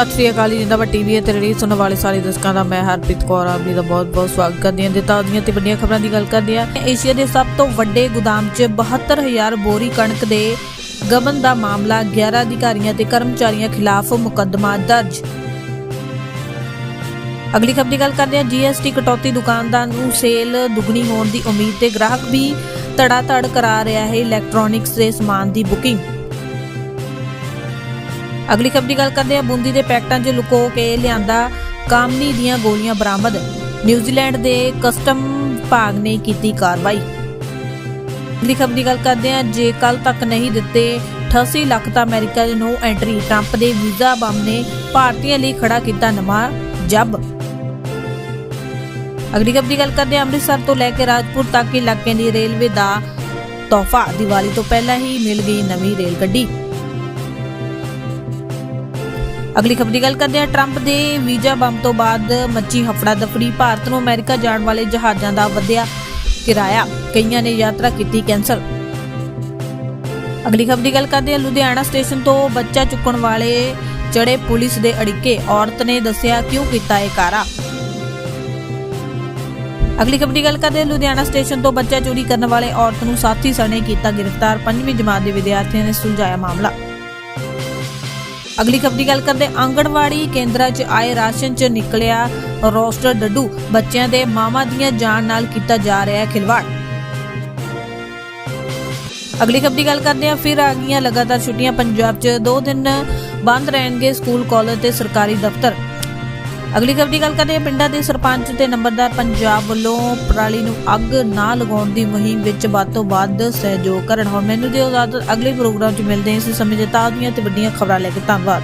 ਸਤਿ ਸ੍ਰੀ ਅਕਾਲ ਜੀ ਜਿੰਦਾਬਾਦ ਟੀਵੀ ਤੇ ਰੇਡੀਓ ਸੁਣਨ ਵਾਲੇ ਸਾਰੇ ਦਰਸ਼ਕਾਂ ਦਾ, ਮੈਂ ਹਰਪ੍ਰੀਤ ਕੌਰ, ਆਪ ਜੀ ਦਾ ਬਹੁਤ-ਬਹੁਤ ਸਵਾਗਤ ਕਰਦੀ ਹਾਂ। ਦਿੱਤਾ ਦੀਆਂ ਤੇ ਵੱਡੀਆਂ ਖਬਰਾਂ ਦੀ ਗੱਲ ਕਰਦੇ ਹਾਂ, ਏਸ਼ੀਆ ਦੇ ਸਭ ਤੋਂ ਵੱਡੇ ਗੋਦਾਮ 'ਚ 72000 ਬੋਰੀ ਕਣਕ ਦੇ ਗਬਨ ਦਾ ਮਾਮਲਾ 11 ਅਧਿਕਾਰੀਆਂ ਤੇ ਕਰਮਚਾਰੀਆਂ ਖਿਲਾਫ ਮੁਕੱਦਮਾ ਦਰਜ। ਅਗਲੀ ਖਬਰ ਦੀ ਗੱਲ ਕਰਦੇ ਹਾਂ, ਜੀਐਸਟੀ ਕਟੌਤੀ ਦੁਕਾਨਦਾਰ ਨੂੰ ਸੇਲ ਦੁੱਗਣੀ ਹੋਣ ਦੀ ਉਮੀਦ ਤੇ ਗ੍ਰਾਹਕ ਵੀ ਤੜਾ ਧੜ ਕਰਾ ਰਿਹਾ ਹੈ ਇਲੈਕਟ੍ਰੋਨਿਕਸ ਦੇ ਸਮਾਨ ਦੀ ਬੁਕਿੰਗ। ਅਗਲੀ ਖਬਰ ਦੀ ਗੱਲ ਕਰਦੇ ਹਾਂ। ਬੂੰਦੀ ਦੇ ਪੈਕਟਾਂ 'ਚ ਲੁਕੋ ਕੇ ਲਿਆਂਦਾ ਕਾਮਨੀ ਦੀਆਂ ਗੋਲੀਆਂ ਬਰਾਮਦ। ਨਿਊਜ਼ੀਲੈਂਡ ਦੇ ਕਸਟਮ ਵਿਭਾਗ ਨੇ ਕੀਤੀ ਕਾਰਵਾਈ। ਅਗਲੀ ਖਬਰ ਦੀ ਗੱਲ ਕਰਦੇ ਹਾਂ। ਜੇ ਕੱਲ ਤੱਕ ਨਹੀਂ ਦਿੱਤੇ 88 ਲੱਖ ਤਾਂ ਅਮਰੀਕਾ ਦੇ ਨੋ ਐਂਟਰੀ। ਟਰੰਪ ਦੇ ਵੀਜ਼ਾ ਬੰਮ ਨੇ ਭਾਰਤੀਆਂ ਲਈ ਖੜਾ ਕੀਤਾ ਨਵਾਂ ਜੱਬ। ਅਗਲੀ ਖਬਰ ਦੀ ਗੱਲ ਕਰਦੇ ਹਾਂ। ਅੰਮ੍ਰਿਤਸਰ ਤੋਂ ਲੈ ਕੇ ਰਾਜਪੁਰ ਤੱਕ ਇਲਾਕੇ ਦੀ ਰੇਲਵੇ ਦਾ ਤੋਹਫਾ। ਦੀਵਾਲੀ ਤੋਂ ਪਹਿਲਾਂ ਹੀ ਮਿਲ ਗਈ ਨਵੀਂ ਰੇਲ ਗੱਡੀ ਅਗਲੀ ਖਬਰ ਦੀ ਗੱਲ ਕਰਦੇ ਹਾਂ। ਟਰੰਪ ਦੇ ਵੀਜ਼ਾ ਬੰਮ ਤੋਂ ਬਾਅਦ ਮੱਚੀ ਹਫੜਾ ਦਫੜੀ। ਭਾਰਤ ਨੂੰ ਅਮਰੀਕਾ ਜਾਣ ਵਾਲੇ ਜਹਾਜ਼ਾਂ ਦਾ ਵਧਿਆ ਕਿਰਾਇਆ। ਕਈਆਂ ਨੇ ਯਾਤਰਾ ਕੀਤੀ ਕੈਂਸਲ। ਅਗਲੀ ਖਬਰ ਦੀ ਗੱਲ ਕਰਦੇ ਹਾਂ। ਲੁਧਿਆਣਾ ਸਟੇਸ਼ਨ ਤੋਂ ਬੱਚਾ ਚੁੱਕਣ ਵਾਲੇ ਚੜੇ ਪੁਲਿਸ ਦੇ ਅੜਿੱਕੇ। ਔਰਤ ਨੇ ਦੱਸਿਆ, ਕਿਉਂ ਕੀਤਾ ਇਹ ਕਾਰਾ? ਅਗਲੀ ਖਬਰ ਦੀ ਗੱਲ ਕਰਦੇ ਲੁਧਿਆਣਾ ਸਟੇਸ਼ਨ ਤੋਂ ਬੱਚਾ ਚੋਰੀ ਕਰਨ ਵਾਲੇ ਔਰਤ ਨੂੰ ਸਾਥੀ ਸਣੇ ਕੀਤਾ ਗ੍ਰਿਫਤਾਰ। ਪੰਜਵੀਂ ਜਮਾਤ ਦੇ ਵਿਦਿਆਰਥੀਆਂ ਨੇ ਸੁਲਝਾਇਆ ਮਾਮਲਾ। ਅਗਲੀ ਖਬਰ ਦੀ ਗੱਲ ਕਰਦੇ ਆਂਗਣਵਾੜੀ ਕੇਂਦਰਾਂ 'ਚ ਆਏ ਰਾਸ਼ਨ 'ਚ ਨਿਕਲਿਆ ਰੋਸਟਰ ਡੱਡੂ। ਬੱਚਿਆਂ ਦੇ ਮਾਵਾਂ ਦੀਆਂ ਜਾਨ ਨਾਲ ਕੀਤਾ ਜਾ ਰਿਹਾ ਹੈ ਖਿਲਵਾੜ। ਅਗਲੀ ਖਬਰ ਦੀ ਗੱਲ ਕਰਦੇ ਹਾਂ। ਫਿਰ ਆ ਗਈਆਂ ਲਗਾਤਾਰ ਛੁੱਟੀਆਂ। ਪੰਜਾਬ 'ਚ 2 ਦਿਨ ਬੰਦ ਰਹਿਣਗੇ ਸਕੂਲ, ਕਾਲਜ ਤੇ ਸਰਕਾਰੀ ਦਫ਼ਤਰ। ਅਗਲੀ ਖਬਰ ਦੀ ਗੱਲ ਕਰਦੇ ਹਾਂ। ਪਿੰਡਾਂ ਦੇ ਸਰਪੰਚ ਤੇ ਨੰਬਰਦਾਰ ਪੰਜਾਬ ਵੱਲੋਂ ਪਰਾਲੀ ਨੂੰ ਅੱਗ ਨਾ ਲਗਾਉਣ ਦੀ ਮੁਹਿੰਮ ਵਿੱਚ ਵੱਧ ਤੋਂ ਵੱਧ ਸਹਿਯੋਗ ਕਰਨ। ਹੁਣ ਮੈਨੂੰ ਦਿਓ ਇਜਾਜ਼ਤ। ਅਗਲੇ ਪ੍ਰੋਗਰਾਮ 'ਚ ਮਿਲਦੇ ਹਾਂ ਇਸ ਸਮੇਂ ਦੇ ਤਾਜ਼ੀਆਂ ਤੇ ਵੱਡੀਆਂ ਖਬਰਾਂ ਲੈ ਕੇ। ਧੰਨਵਾਦ।